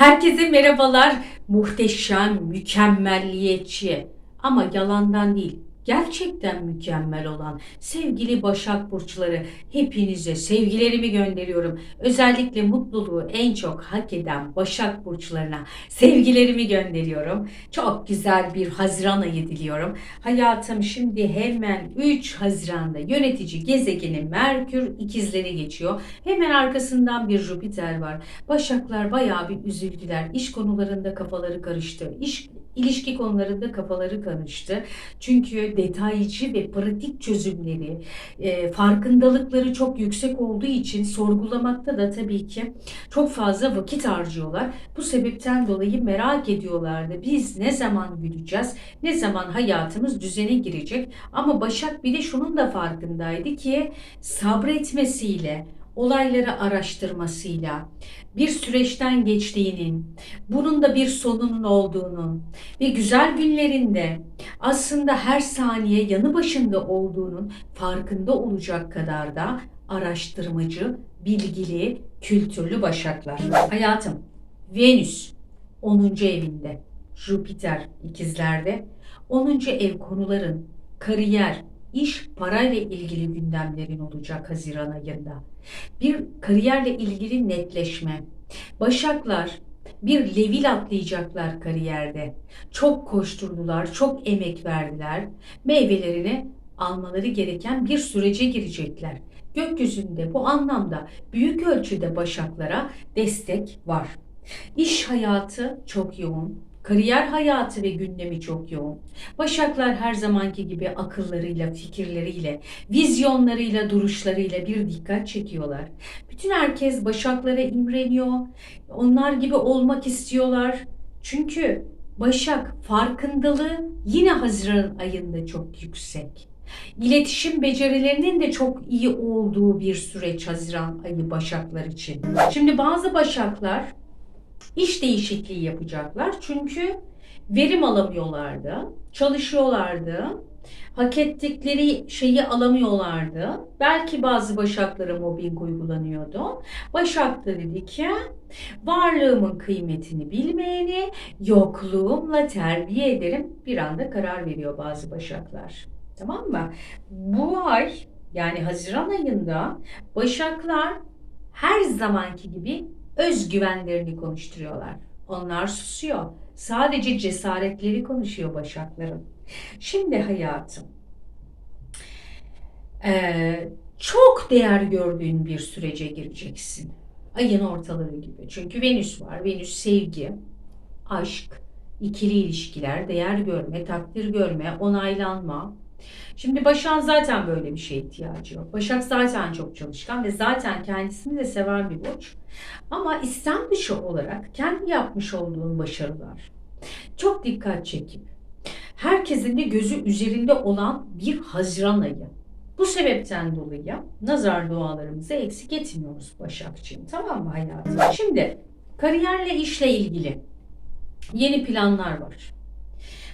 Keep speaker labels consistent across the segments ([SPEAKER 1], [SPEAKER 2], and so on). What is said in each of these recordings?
[SPEAKER 1] Herkese merhabalar. Muhteşem, mükemmelliyetçi ama yalandan değil, gerçekten mükemmel olan sevgili Başak Burçları hepinize sevgilerimi gönderiyorum. Özellikle mutluluğu en çok hak eden Başak Burçlarına sevgilerimi gönderiyorum. Çok güzel bir Haziran ayı diliyorum. Hayatım şimdi hemen 3 Haziran'da yönetici gezegeni Merkür ikizleri geçiyor. Hemen arkasından bir Jüpiter var. Başaklar bayağı bir üzüldüler. İş konularında kafaları karıştı. İş ilişki konularında kafaları karıştı. Çünkü detaycı ve pratik çözümleri, e, farkındalıkları çok yüksek olduğu için sorgulamakta da tabii ki çok fazla vakit harcıyorlar. Bu sebepten dolayı merak ediyorlardı. Biz ne zaman güleceğiz? Ne zaman hayatımız düzene girecek? Ama Başak bir de şunun da farkındaydı ki sabretmesiyle, olayları araştırmasıyla, bir süreçten geçtiğinin, bunun da bir sonunun olduğunun ve güzel günlerinde aslında her saniye yanı başında olduğunun farkında olacak kadar da araştırmacı, bilgili, kültürlü başaklar. Hayatım, Venüs 10. evinde, Jüpiter ikizlerde, 10. ev konuların kariyer, iş, parayla ilgili gündemlerin olacak Haziran ayında. Bir kariyerle ilgili netleşme. Başaklar bir levil atlayacaklar kariyerde. Çok koşturdular, çok emek verdiler. Meyvelerini almaları gereken bir sürece girecekler. Gökyüzünde bu anlamda büyük ölçüde başaklara destek var. İş hayatı çok yoğun, Kariyer hayatı ve gündemi çok yoğun. Başaklar her zamanki gibi akıllarıyla, fikirleriyle, vizyonlarıyla, duruşlarıyla bir dikkat çekiyorlar. Bütün herkes Başaklara imreniyor. Onlar gibi olmak istiyorlar. Çünkü Başak farkındalığı yine Haziran ayında çok yüksek. İletişim becerilerinin de çok iyi olduğu bir süreç Haziran ayı Başaklar için. Şimdi bazı Başaklar iş değişikliği yapacaklar. Çünkü verim alamıyorlardı, çalışıyorlardı, hak ettikleri şeyi alamıyorlardı. Belki bazı başaklara mobbing uygulanıyordu. Başak da dedi ki varlığımın kıymetini bilmeyeni yokluğumla terbiye ederim. Bir anda karar veriyor bazı başaklar. Tamam mı? Bu ay yani Haziran ayında başaklar her zamanki gibi özgüvenlerini konuşturuyorlar. Onlar susuyor. Sadece cesaretleri konuşuyor başakların. Şimdi hayatım, ee, çok değer gördüğün bir sürece gireceksin. Ayın ortaları gibi. Çünkü Venüs var. Venüs sevgi, aşk, ikili ilişkiler, değer görme, takdir görme, onaylanma, Şimdi Başak'ın zaten böyle bir şeye ihtiyacı yok. Başak zaten çok çalışkan ve zaten kendisini de seven bir burç. Ama istem dışı olarak kendi yapmış olduğun başarılar çok dikkat çekip herkesin de gözü üzerinde olan bir Haziran ayı. Bu sebepten dolayı nazar dualarımızı eksik etmiyoruz Başakçığım. Tamam mı hayatım? Şimdi kariyerle işle ilgili yeni planlar var.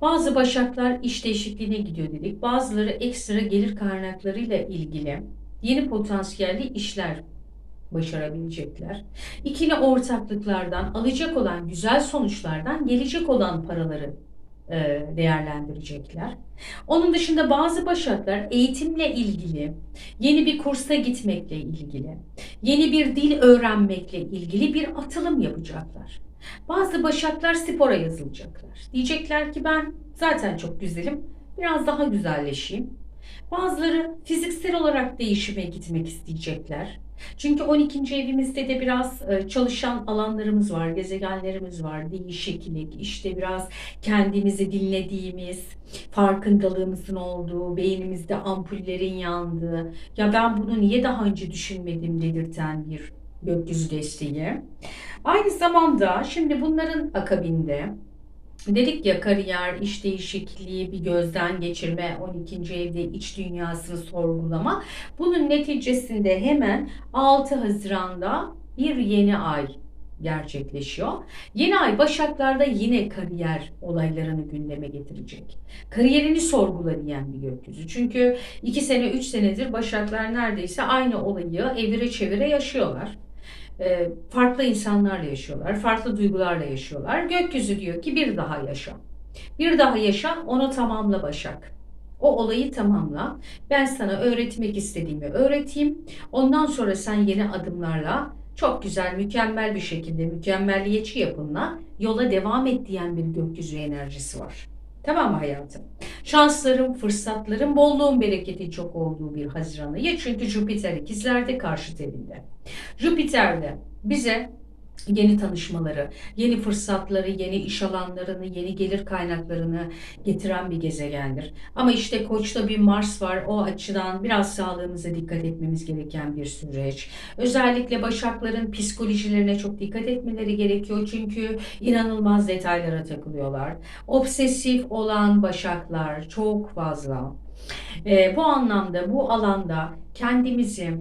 [SPEAKER 1] Bazı başaklar iş değişikliğine gidiyor dedik. Bazıları ekstra gelir kaynaklarıyla ilgili yeni potansiyelli işler başarabilecekler. İkili ortaklıklardan alacak olan güzel sonuçlardan gelecek olan paraları değerlendirecekler. Onun dışında bazı başaklar eğitimle ilgili, yeni bir kursa gitmekle ilgili, yeni bir dil öğrenmekle ilgili bir atılım yapacaklar. Bazı başaklar spora yazılacaklar. Diyecekler ki ben zaten çok güzelim, biraz daha güzelleşeyim. Bazıları fiziksel olarak değişime gitmek isteyecekler. Çünkü 12. evimizde de biraz e, çalışan alanlarımız var, gezegenlerimiz var. Değişiklik, işte biraz kendimizi dinlediğimiz, farkındalığımızın olduğu, beynimizde ampullerin yandığı, ya ben bunu niye daha önce düşünmedim dedirten bir gökyüzü desteği. Aynı zamanda şimdi bunların akabinde dedik ya kariyer, iş değişikliği, bir gözden geçirme, 12. evde iç dünyasını sorgulama. Bunun neticesinde hemen 6 Haziran'da bir yeni ay gerçekleşiyor. Yeni ay Başaklar'da yine kariyer olaylarını gündeme getirecek. Kariyerini sorgula diyen bir gökyüzü. Çünkü 2 sene 3 senedir Başaklar neredeyse aynı olayı evire çevire yaşıyorlar. E, farklı insanlarla yaşıyorlar, farklı duygularla yaşıyorlar. Gökyüzü diyor ki bir daha yaşa. Bir daha yaşa, onu tamamla Başak. O olayı tamamla. Ben sana öğretmek istediğimi öğreteyim. Ondan sonra sen yeni adımlarla çok güzel, mükemmel bir şekilde, mükemmelliyetçi yapınla yola devam et diyen bir gökyüzü enerjisi var. Tamam mı hayatım? Şansların, fırsatların, bolluğun, bereketin çok olduğu bir Haziran ayı. Çünkü Jüpiter ikizlerde karşıt evinde. Jüpiter de bize yeni tanışmaları, yeni fırsatları, yeni iş alanlarını, yeni gelir kaynaklarını getiren bir gezegendir. Ama işte Koç'ta bir Mars var. O açıdan biraz sağlığımıza dikkat etmemiz gereken bir süreç. Özellikle Başakların psikolojilerine çok dikkat etmeleri gerekiyor. Çünkü inanılmaz detaylara takılıyorlar. Obsesif olan Başaklar çok fazla. Ee, bu anlamda, bu alanda kendimizi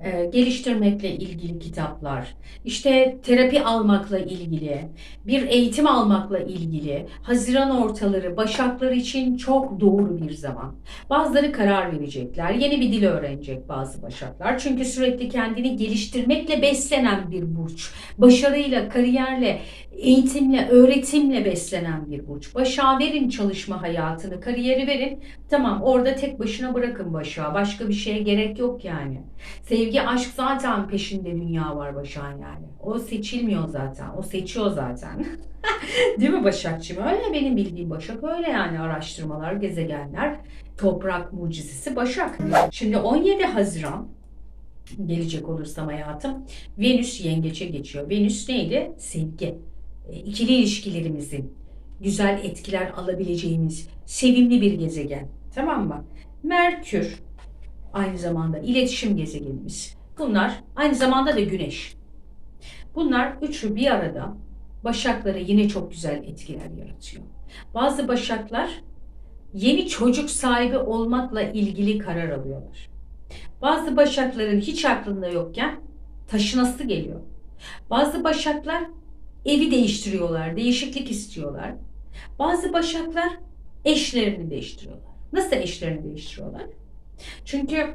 [SPEAKER 1] e, geliştirmekle ilgili kitaplar, işte terapi almakla ilgili, bir eğitim almakla ilgili Haziran ortaları Başaklar için çok doğru bir zaman. Bazıları karar verecekler, yeni bir dil öğrenecek bazı Başaklar. Çünkü sürekli kendini geliştirmekle beslenen bir burç. Başarıyla, kariyerle, eğitimle, öğretimle beslenen bir burç. Başa verin çalışma hayatını, kariyeri verin. Tamam orada tek başına bırakın başa. Başka bir şeye gerek yok yani. Sevgi, aşk zaten peşinde dünya var Başak'ın yani. O seçilmiyor zaten. O seçiyor zaten. Değil mi Başakçığım? Öyle benim bildiğim Başak öyle yani araştırmalar, gezegenler, toprak mucizesi Başak. Şimdi 17 Haziran gelecek olursam hayatım Venüs yengeçe geçiyor. Venüs neydi? Sevgi. E, ikili ilişkilerimizin güzel etkiler alabileceğimiz sevimli bir gezegen. Tamam mı? Merkür aynı zamanda iletişim gezegenimiz. Bunlar aynı zamanda da Güneş. Bunlar üçü bir arada başaklara yine çok güzel etkiler yaratıyor. Bazı başaklar yeni çocuk sahibi olmakla ilgili karar alıyorlar. Bazı başakların hiç aklında yokken taşınası geliyor. Bazı başaklar evi değiştiriyorlar, değişiklik istiyorlar. Bazı başaklar eşlerini değiştiriyorlar. Nasıl eşlerini değiştiriyorlar? Çünkü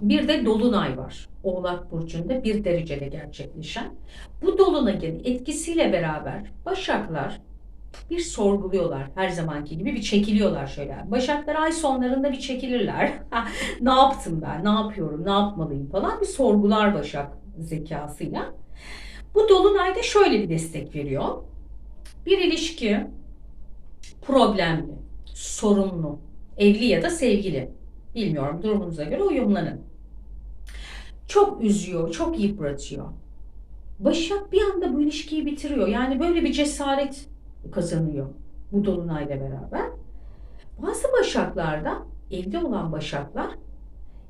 [SPEAKER 1] bir de dolunay var. Oğlak burcunda bir derecede gerçekleşen. Bu dolunayın etkisiyle beraber başaklar bir sorguluyorlar her zamanki gibi bir çekiliyorlar şöyle. Başaklar ay sonlarında bir çekilirler. ne yaptım ben? Ne yapıyorum? Ne yapmalıyım falan bir sorgular Başak zekasıyla. Bu dolunayda şöyle bir destek veriyor. Bir ilişki problemli, sorunlu, evli ya da sevgili. Bilmiyorum durumunuza göre uyumlanın. Çok üzüyor, çok yıpratıyor. Başak bir anda bu ilişkiyi bitiriyor. Yani böyle bir cesaret kazanıyor bu dolunayla beraber. Bazı başaklarda, evde olan başaklar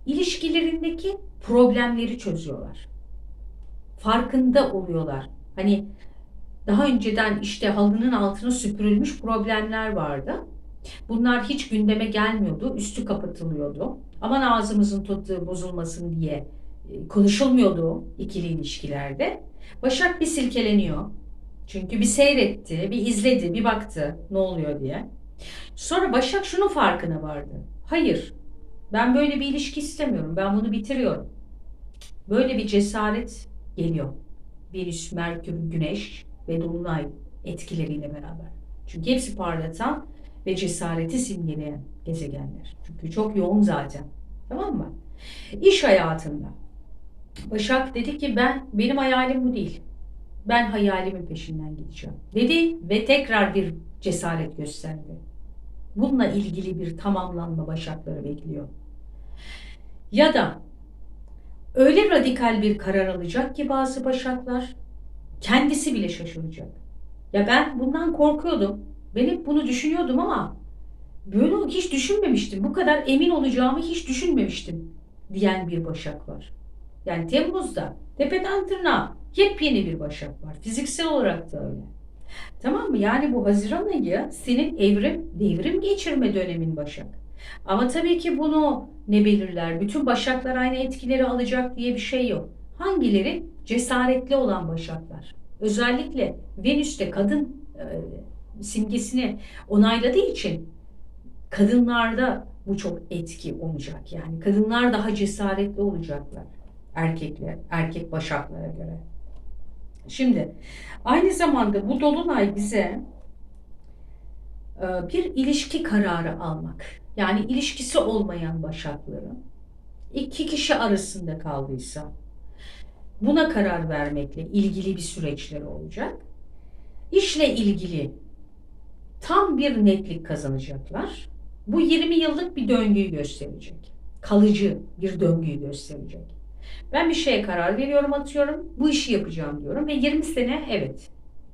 [SPEAKER 1] ilişkilerindeki problemleri çözüyorlar. Farkında oluyorlar. Hani daha önceden işte halının altına süpürülmüş problemler vardı. Bunlar hiç gündeme gelmiyordu, üstü kapatılıyordu. Aman ağzımızın tuttuğu bozulmasın diye e, konuşulmuyordu ikili ilişkilerde. Başak bir silkeleniyor. Çünkü bir seyretti, bir izledi, bir baktı ne oluyor diye. Sonra Başak şunun farkına vardı. Hayır, ben böyle bir ilişki istemiyorum. Ben bunu bitiriyorum. Böyle bir cesaret geliyor. Venüs, Merkür, Güneş ve Dolunay etkileriyle beraber. Çünkü hepsi parlatan ve cesareti simgeleyen gezegenler. Çünkü çok yoğun zaten. Tamam mı? İş hayatında. Başak dedi ki ben benim hayalim bu değil. Ben hayalimin peşinden gideceğim. Dedi ve tekrar bir cesaret gösterdi. Bununla ilgili bir tamamlanma başakları bekliyor. Ya da öyle radikal bir karar alacak ki bazı başaklar kendisi bile şaşıracak. Ya ben bundan korkuyordum. Ben hep bunu düşünüyordum ama böyle hiç düşünmemiştim. Bu kadar emin olacağımı hiç düşünmemiştim diyen bir başak var. Yani Temmuz'da tepeden tırnağa yepyeni bir başak var. Fiziksel olarak da öyle. Tamam mı? Yani bu Haziran ayı senin evrim, devrim geçirme dönemin Başak. Ama tabii ki bunu ne belirler? Bütün Başaklar aynı etkileri alacak diye bir şey yok. Hangileri? Cesaretli olan Başaklar. Özellikle Venüs'te kadın e, simgesini onayladığı için kadınlarda bu çok etki olacak. Yani kadınlar daha cesaretli olacaklar erkekler, erkek başaklara göre. Şimdi aynı zamanda bu dolunay bize e, bir ilişki kararı almak. Yani ilişkisi olmayan başakların iki kişi arasında kaldıysa buna karar vermekle ilgili bir süreçleri olacak. İşle ilgili tam bir netlik kazanacaklar. Bu 20 yıllık bir döngüyü gösterecek. Kalıcı bir döngüyü gösterecek. Ben bir şeye karar veriyorum, atıyorum. Bu işi yapacağım diyorum ve 20 sene evet.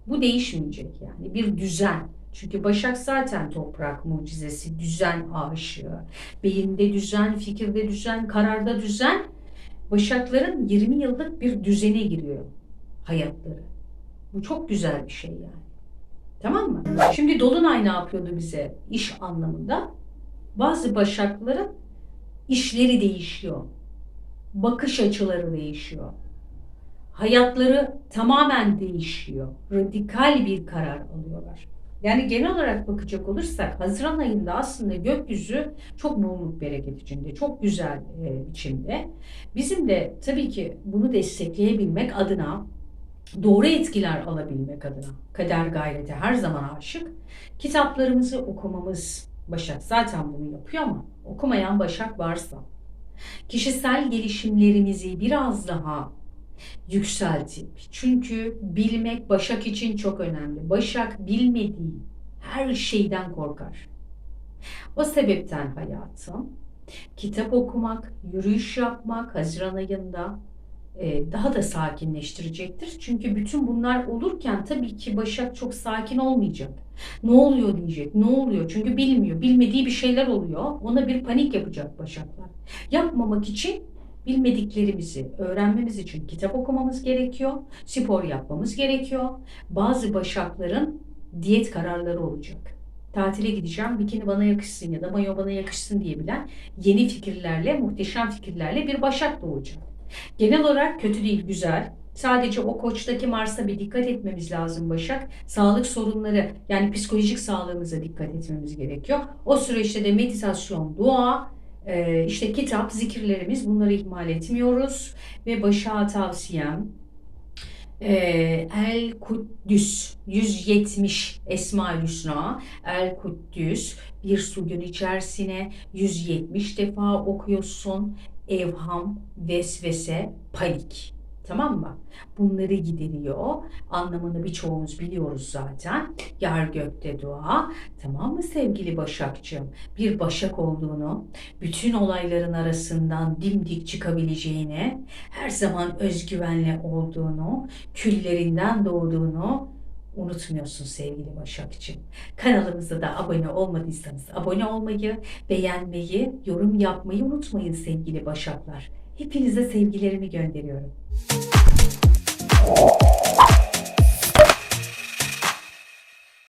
[SPEAKER 1] Bu değişmeyecek yani. Bir düzen. Çünkü Başak zaten toprak mucizesi, düzen aşığı. Beyinde düzen, fikirde düzen, kararda düzen. Başakların 20 yıllık bir düzene giriyor hayatları. Bu çok güzel bir şey yani. Tamam mı? Şimdi Dolunay ne yapıyordu bize iş anlamında? Bazı başakların işleri değişiyor. Bakış açıları değişiyor. Hayatları tamamen değişiyor. Radikal bir karar alıyorlar. Yani genel olarak bakacak olursak Haziran ayında aslında gökyüzü çok bolluk bereket içinde, çok güzel e, biçimde. Bizim de tabii ki bunu destekleyebilmek adına doğru etkiler alabilmek adına kader gayrete her zaman aşık. Kitaplarımızı okumamız Başak zaten bunu yapıyor ama okumayan Başak varsa kişisel gelişimlerimizi biraz daha yükseltip çünkü bilmek Başak için çok önemli. Başak bilmediği her şeyden korkar. O sebepten hayatım kitap okumak, yürüyüş yapmak Haziran ayında daha da sakinleştirecektir. Çünkü bütün bunlar olurken tabii ki Başak çok sakin olmayacak. Ne oluyor diyecek, ne oluyor? Çünkü bilmiyor, bilmediği bir şeyler oluyor. Ona bir panik yapacak Başaklar. Yapmamak için bilmediklerimizi öğrenmemiz için kitap okumamız gerekiyor, spor yapmamız gerekiyor. Bazı Başakların diyet kararları olacak. Tatile gideceğim, bikini bana yakışsın ya da mayo bana yakışsın diyebilen yeni fikirlerle, muhteşem fikirlerle bir Başak doğacak. Genel olarak kötü değil, güzel. Sadece o koçtaki Mars'a bir dikkat etmemiz lazım Başak. Sağlık sorunları yani psikolojik sağlığımıza dikkat etmemiz gerekiyor. O süreçte de meditasyon, dua, e, işte kitap, zikirlerimiz bunları ihmal etmiyoruz. Ve Başak'a tavsiyem e, El Kuddüs 170 Esma Hüsna El Kuddüs bir suyun içerisine 170 defa okuyorsun evham, vesvese, panik. Tamam mı? Bunları gideriyor. Anlamını birçoğumuz biliyoruz zaten. Yer gökte dua. Tamam mı sevgili Başakçığım? Bir Başak olduğunu, bütün olayların arasından dimdik çıkabileceğini, her zaman özgüvenli olduğunu, küllerinden doğduğunu unutmuyorsun sevgili Başakçığım. Kanalımıza da abone olmadıysanız abone olmayı, beğenmeyi, yorum yapmayı unutmayın sevgili Başaklar. Hepinize sevgilerimi gönderiyorum.